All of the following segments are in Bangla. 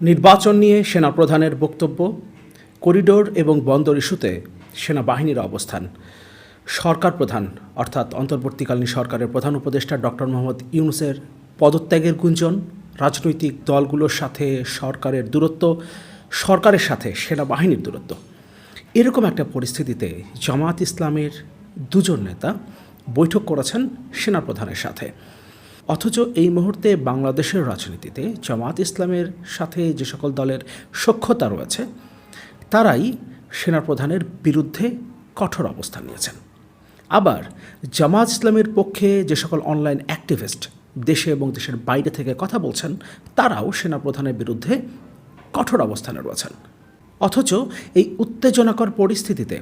নির্বাচন নিয়ে সেনাপ্রধানের বক্তব্য, করিডোর এবং বন্দর ইস্যুতে সেনাবাহিনীর অবস্থান। সরকার প্রধান, অর্থাৎ অন্তর্বর্তীকালীন সরকারের প্রধান উপদেষ্টা ডক্টর মোহাম্মদ ইউনুসের পদত্যাগের গুঞ্জন, রাজনৈতিক দলগুলোর সাথে সরকারের দূরত্ব, সরকারের সাথে সেনাবাহিনীর দূরত্ব। এরকম একটা পরিস্থিতিতে জামাত ইসলামের দুজন নেতা বৈঠক করেছেন সেনাপ্রধানের সাথে। অথচ এই মুহূর্তে বাংলাদেশের রাজনীতিতে জামাত ইসলামের সাথে যে সকল দলের সখ্যতা রয়েছে, তারাই সেনাপ্রধানের বিরুদ্ধে কঠোর অবস্থান নিয়েছেন। আবার জামাত ইসলামের পক্ষে যে সকল অনলাইন অ্যাক্টিভিস্ট দেশে এবং দেশের বাইরে থেকে কথা বলছেন, তারাও সেনাপ্রধানের বিরুদ্ধে কঠোর অবস্থানে রয়েছেন। অথচ এই উত্তেজনাকর পরিস্থিতিতে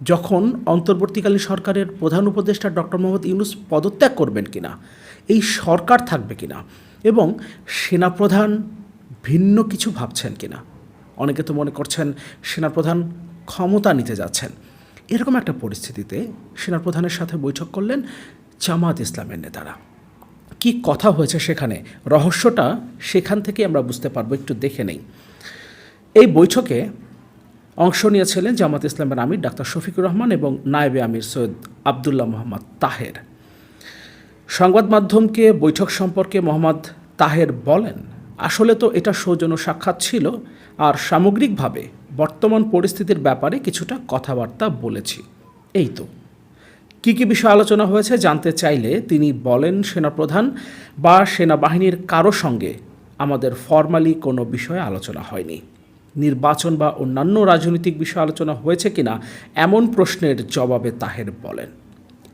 যখন অন্তর্বর্তীকালীন সরকারের প্রধান উপদেষ্টা ডক্টর মোহাম্মদ ইউনুস পদত্যাগ করবেন কিনা, এই সরকার থাকবে কিনা এবং সেনাপ্রধান ভিন্ন কিছু ভাবছেন কিনা? অনেকে তো মনে করছেন সেনাপ্রধান ক্ষমতা নিতে যাচ্ছেন। এরকম একটা পরিস্থিতিতে সেনাপ্রধানের সাথে বৈঠক করলেন জামাত ইসলামের নেতারা। কি কথা হয়েছে সেখানে? রহস্যটা সেখান থেকে আমরা বুঝতে পারব, একটু দেখে নেই। এই বৈঠকে অংশ নিয়েছিলেন জামাত ইসলামের আমির ডাক্তার শফিকুর রহমান এবং নায়েবে আমির সৈয়দ আবদুল্লাহ মোহাম্মদ তাহের। সংবাদ মাধ্যমকে বৈঠক সম্পর্কে মোহাম্মদ তাহের বলেন, আসলে তো এটা সৌজন্য সাক্ষাৎ ছিল আর সামগ্রিকভাবে বর্তমান পরিস্থিতির ব্যাপারে কিছুটা কথাবার্তা বলেছি। এই তো। কী কী বিষয় আলোচনা হয়েছে জানতে চাইলে তিনি বলেন, সেনাপ্রধান বা সেনাবাহিনীর কারও সঙ্গে আমাদের ফর্মালি কোনো বিষয়ে আলোচনা হয়নি। নির্বাচন বা অন্যান্য রাজনৈতিক বিষয় আলোচনা হয়েছে কিনা, এমন প্রশ্নের জবাবে তাহের বলেন।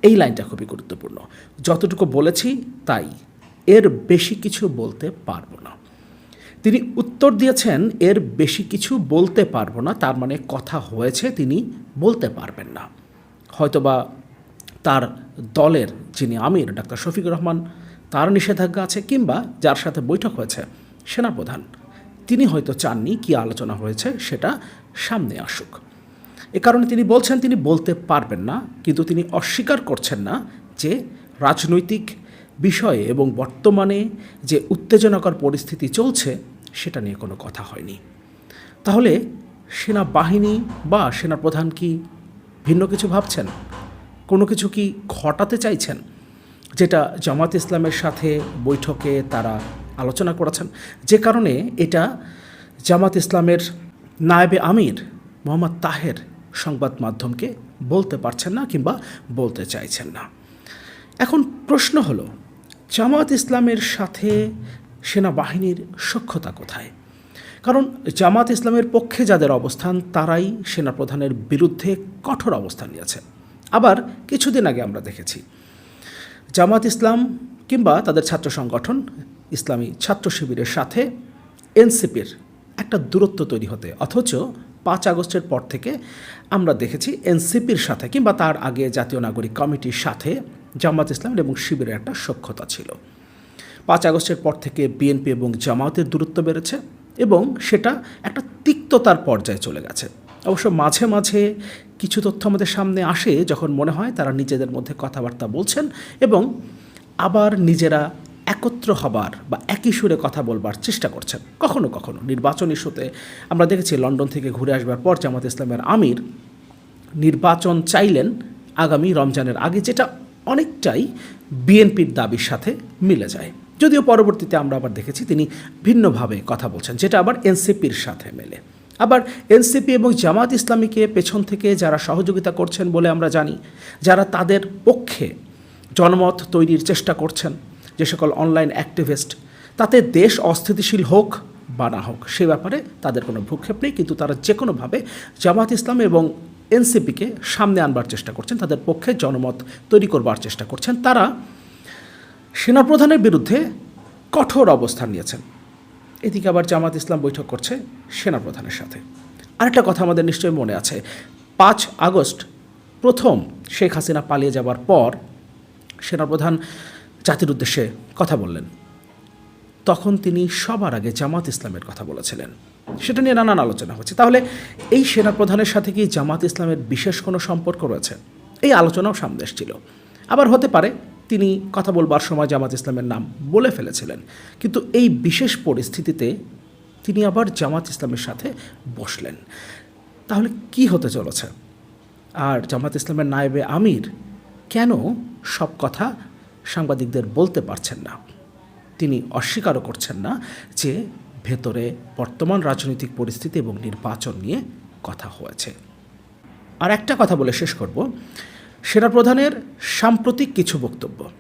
এই লাইনটা খুবই গুরুত্বপূর্ণ। যতটুকু বলেছি তাই। এর বেশি কিছু বলতে পারব না। তিনি উত্তর দিয়েছেন, এর বেশি কিছু বলতে পারব না, তার মানে কথা হয়েছে, তিনি বলতে পারবেন না। হয়তোবা তার দলের যিনি আমির, ডাক্তার শফিকুর রহমান, তার নিষেধাজ্ঞা আছে কিংবা যার সাথে বৈঠক হয়েছে, সেনাপ্রধান। তিনি হয়তো চাননি কি আলোচনা হয়েছে, সেটা সামনে আসুক। এ কারণে তিনি বলছেন, তিনি বলতে পারবেন না, কিন্তু তিনি অস্বীকার করছেন না যে রাজনৈতিক বিষয়ে এবং বর্তমানে যে উত্তেজনাকর পরিস্থিতি চলছে, সেটা নিয়ে কোনো কথা হয়নি। তাহলে সেনাবাহিনী বা সেনাপ্রধান কি ভিন্ন কিছু ভাবছেন? কোনো কিছু কি ঘটাতে চাইছেন? যেটা জামাত ইসলামের সাথে বৈঠকে তারা আলোচনা করেছেন। যে কারণে এটা জামাত ইসলামের নায়েবে আমির মোহাম্মদ তাহের সংবাদ মাধ্যমকে বলতে পারছেন না কিংবা বলতে চাইছেন না। এখন প্রশ্ন হলো, জামাত ইসলামের সাথে সেনাবাহিনীর সক্ষতা কোথায়? কারণ জামাত ইসলামের পক্ষে যাদের অবস্থান, তারাই সেনাপ্রধানের বিরুদ্ধে কঠোর অবস্থান নিয়েছে। আবার কিছুদিন আগে আমরা দেখেছি, জামাত ইসলাম কিংবা তাদের ছাত্র সংগঠন ইসলামী ছাত্র শিবিরের সাথে এনসিপির একটা দূরত্ব তৈরি হতে, অথচ পাঁচ আগস্টের পর থেকে আমরা দেখেছি এনসিপির সাথে কিংবা তার আগে জাতীয় নাগরিক কমিটির সাথে জামাত ইসলাম এবং শিবিরের একটা সক্ষতা ছিল। পাঁচ আগস্টের পর থেকে বিএনপি এবং জামাতের দূরত্ব বেড়েছে এবং সেটা একটা তিক্ততার পর্যায়ে চলে গেছে। অবশ্য মাঝে মাঝে কিছু তথ্য আমাদের সামনে আসে যখন মনে হয় তারা নিজেদের মধ্যে কথাবার্তা বলছেন এবং আবার নিজেরা একত্র হবার বা একই সুরে কথা বলবার চেষ্টা করছেন। কখনো কখনো নির্বাচন ইস্যুতে আমরা দেখেছি লন্ডন থেকে ঘুরে আসবার পর জামাত ইসলামের আমির নির্বাচন চাইলেন আগামী রমজানের আগে, যেটা অনেকটাই বিএনপির দাবির সাথে মিলে যায়। যদিও পরবর্তীতে আমরা আবার দেখেছি তিনি ভিন্নভাবে কথা বলছেন, যেটা আবার এনসিপির সাথে মেলে। আবার এনসিপি এবং জামাত ইসলামীকে পেছন থেকে যারা সহযোগিতা করছেন বলে আমরা জানি, যারা তাদের পক্ষে জনমত তৈরির চেষ্টা করছেন যে সকল অনলাইন অ্যাক্টিভিস্ট তাতে দেশ অস্থিতিশীল হোক বা না হোক, সে ব্যাপারে তাদের কোনো ভূক্ষেপ নেই, কিন্তু তারা যে কোনোভাবে জামাত ইসলাম এবং এনসিপিকে সামনে আনবার চেষ্টা করছেন, তাদের পক্ষে জনমত তৈরি করবার চেষ্টা করছেন। তারা সেনাপ্রধানের বিরুদ্ধে কঠোর অবস্থান নিয়েছেন। এদিকে আবার জামাত ইসলাম বৈঠক করছে সেনাপ্রধানের সাথে। আরেকটা কথা আমাদের নিশ্চয়ই মনে আছে। পাঁচ আগস্ট প্রথম শেখ হাসিনা পালিয়ে যাবার পর সেনাপ্রধান জাতির উদ্দেশ্যে কথা বললেন। তখন তিনি সবার আগে জামাত ইসলামের কথা বলেছিলেন। সেটা নিয়ে নানান আলোচনা হচ্ছে। তাহলে এই সেনাপ্রধানের সাথে কি জামাত ইসলামের বিশেষ কোনো সম্পর্ক রয়েছে? এই আলোচনাও সামনে এসেছিল। আবার হতে পারে তিনি কথা বলবার সময় জামাত ইসলামের নাম বলে ফেলেছিলেন। কিন্তু এই বিশেষ পরিস্থিতিতে তিনি আবার জামাত ইসলামের সাথে বসলেন। তাহলে কি হতে চলেছে? আর জামাত ইসলামের নায়েবে আমির কেন সব কথা সাংবাদিকদের বলতে পারছেন না। তিনি অস্বীকারও করছেন না যে ভেতরে বর্তমান রাজনৈতিক পরিস্থিতি এবং নির্বাচন নিয়ে কথা হয়েছে। আর একটা কথা বলে শেষ করব। সেনাপ্রধানের সাম্প্রতিক কিছু বক্তব্য।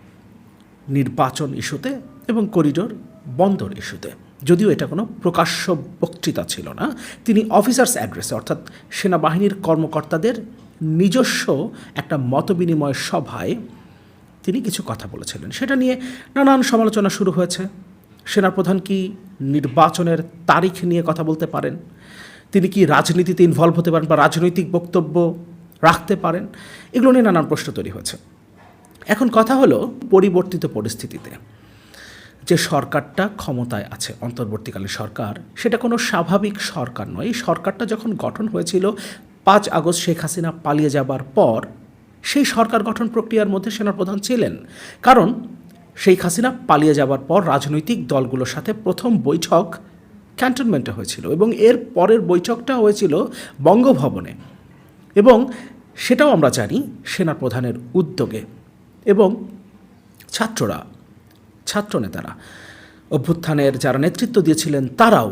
নির্বাচন ইস্যুতে এবং করিডোর বন্দর ইস্যুতে। যদিও এটা কোনো প্রকাশ্য বক্তৃতা ছিল না, তিনি অফিসার্স অ্যাড্রেসে অর্থাৎ সেনাবাহিনীর কর্মকর্তাদের নিজস্ব একটা মতবিনিময় সভায় তিনি কিছু কথা বলেছিলেন। সেটা নিয়ে নানান সমালোচনা শুরু হয়েছে। সেনাপ্রধান কি নির্বাচনের তারিখ নিয়ে কথা বলতে পারেন? তিনি কি রাজনীতিতে ইনভলভ হতে পারেন বা রাজনৈতিক বক্তব্য রাখতে পারেন? এগুলো নিয়ে নানান প্রশ্ন তৈরি হয়েছে। এখন কথা হলো পরিবর্তিত পরিস্থিতিতে। যে সরকারটা ক্ষমতায় আছে, অন্তর্বর্তীকালীন সরকার, সেটা কোনো স্বাভাবিক সরকার নয়। এই সরকারটা যখন গঠন হয়েছিল পাঁচ আগস্ট শেখ হাসিনা পালিয়ে যাবার পর সেই সরকার গঠন প্রক্রিয়ার মধ্যে সেনাপ্রধান ছিলেন। কারণ শেখ হাসিনা পালিয়ে যাবার পর রাজনৈতিক দলগুলোর সাথে প্রথম বৈঠক ক্যান্টনমেন্টে হয়েছিল এবং এর পরের বৈঠকটা হয়েছিল বঙ্গভবনে। এবং সেটাও আমরা জানি সেনাপ্রধানের উদ্যোগে। এবং ছাত্ররা, ছাত্রনেতারা অভ্যুত্থানের যারা নেতৃত্ব দিয়েছিলেন তারাও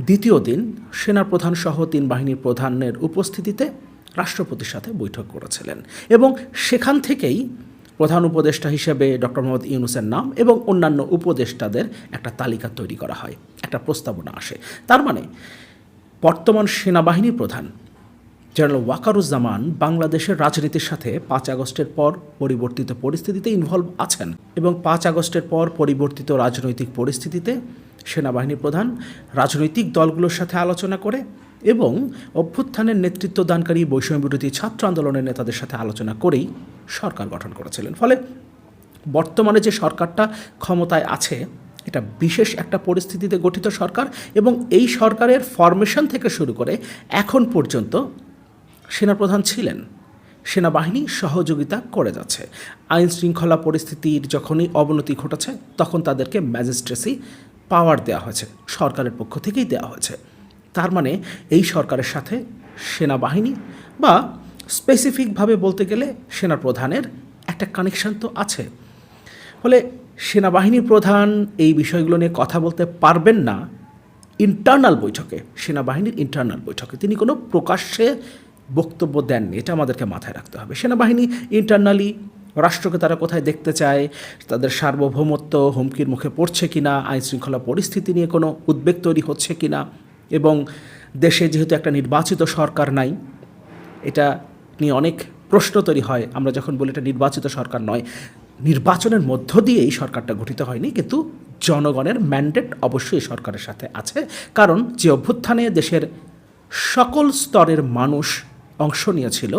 দ্বিতীয় দিন সেনাপ্রধান সহ তিন বাহিনীর প্রধানের উপস্থিতিতে রাষ্ট্রপতির সাথে বৈঠক করেছিলেন এবং সেখান থেকেই প্রধান উপদেষ্টা হিসেবে ডক্টর মোহাম্মদ ইউনুসের নাম এবং অন্যান্য উপদেষ্টাদের একটা তালিকা তৈরি করা হয়, একটা প্রস্তাবনা আসে। তার মানে বর্তমান সেনাবাহিনী প্রধান জেনারেল ওয়াকারুজ্জামান বাংলাদেশের রাজনীতির সাথে পাঁচ আগস্টের পর পরিবর্তিত পরিস্থিতিতে ইনভলভ আছেন এবং পাঁচ আগস্টের পর পরিবর্তিত রাজনৈতিক পরিস্থিতিতে সেনাবাহিনী প্রধান রাজনৈতিক দলগুলোর সাথে আলোচনা করে এবং অভ্যুত্থানের নেতৃত্ব দানকারী বৈষম্য বিরোধী ছাত্র আন্দোলনের নেতাদের সাথে আলোচনা করেই সরকার গঠন করেছিলেন। ফলে বর্তমানে যে সরকারটা ক্ষমতায় আছে, এটা বিশেষ একটা পরিস্থিতিতে গঠিত সরকার এবং এই সরকারের ফরমেশন থেকে শুরু করে এখন পর্যন্ত সেনাপ্রধান ছিলেন। সেনাবাহিনী সহযোগিতা করে যাচ্ছে। আইন শৃঙ্খলা পরিস্থিতির যখনই অবনতি ঘটেছে, তখন তাদেরকে ম্যাজিস্ট্রেসি পাওয়ার দেওয়া হয়েছে, সরকারের পক্ষ থেকেই দেওয়া হয়েছে। তার মানে এই সরকারের সাথে সেনাবাহিনী বা স্পেসিফিকভাবে বলতে গেলে সেনা প্রধানের একটা কানেকশন তো আছে। ফলে সেনাবাহিনী প্রধান এই বিষয়গুলো নিয়ে কথা বলতে পারবেন না ইন্টারনাল বৈঠকে, সেনাবাহিনীর ইন্টারনাল বৈঠকে। তিনি কোনো প্রকাশ্যে বক্তব্য দেননি, এটা আমাদেরকে মাথায় রাখতে হবে। সেনাবাহিনী ইন্টারনালি রাষ্ট্রকে তারা কোথায় দেখতে চায়, তাদের সার্বভৌমত্ব হুমকির মুখে পড়ছে কিনা আইন শৃঙ্খলা পরিস্থিতি নিয়ে কোনো উদ্বেগ তৈরি হচ্ছে কিনা এবং দেশে যেহেতু একটা নির্বাচিত সরকার নাই, এটা নিয়ে অনেক প্রশ্ন তৈরি হয়। আমরা যখন বলি এটা নির্বাচিত সরকার নয়, নির্বাচনের মধ্য দিয়ে এই সরকারটা গঠিত হয়নি, কিন্তু জনগণের ম্যান্ডেট অবশ্যই সরকারের সাথে আছে। কারণ যে অভ্যুত্থানে দেশের সকল স্তরের মানুষ অংশ নিয়েছিল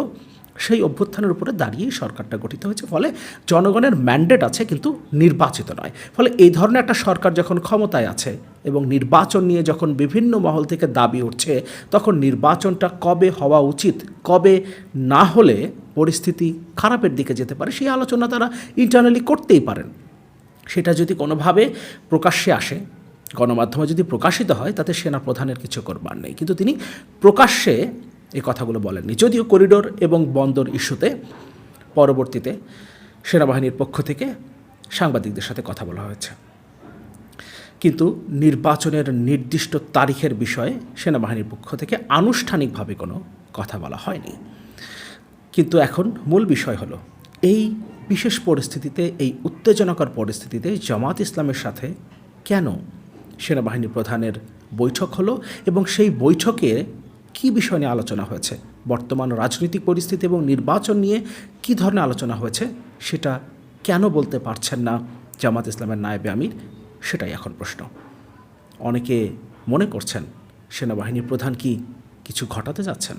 সেই অভ্যুত্থানের উপরে দাঁড়িয়েই সরকারটা গঠিত হয়েছে। ফলে জনগণের ম্যান্ডেট আছে কিন্তু নির্বাচিত নয়। ফলে এই ধরনের একটা সরকার যখন ক্ষমতায় আছে এবং নির্বাচন নিয়ে যখন বিভিন্ন মহল থেকে দাবি উঠছে, তখন নির্বাচনটা কবে হওয়া উচিত, কবে না হলে পরিস্থিতি খারাপের দিকে যেতে পারে, সেই আলোচনা তারা ইন্টারনালি করতেই পারেন। সেটা যদি কোনোভাবে প্রকাশ্যে আসে, গণমাধ্যমে যদি প্রকাশিত হয়, তাতে সেনা প্রধানের কিছু করবার নেই। কিন্তু তিনি প্রকাশ্যে এই কথাগুলো বলেননি। যদিও করিডোর এবং বন্দর ইস্যুতে পরবর্তীতে সেনাবাহিনীর পক্ষ থেকে সাংবাদিকদের সাথে কথা বলা হয়েছে। কিন্তু নির্বাচনের নির্দিষ্ট তারিখের বিষয়ে সেনাবাহিনীর পক্ষ থেকে আনুষ্ঠানিকভাবে কোনো কথা বলা হয়নি। কিন্তু এখন মূল বিষয় হলো, এই বিশেষ পরিস্থিতিতে, এই উত্তেজনাকর পরিস্থিতিতে জামাত ইসলামের সাথে কেন সেনাবাহিনী প্রধানের বৈঠক হলো এবং সেই বৈঠকে কী বিষয় নিয়ে আলোচনা হয়েছে? বর্তমান রাজনৈতিক পরিস্থিতি এবং নির্বাচন নিয়ে কী ধরনের আলোচনা হয়েছে? সেটা কেন বলতে পারছেন না জামাত ইসলামের নায়েবে আমির? সেটাই এখন প্রশ্ন। অনেকে মনে করছেন, সেনাবাহিনীর প্রধান কি কিছু ঘটাতে যাচ্ছেন?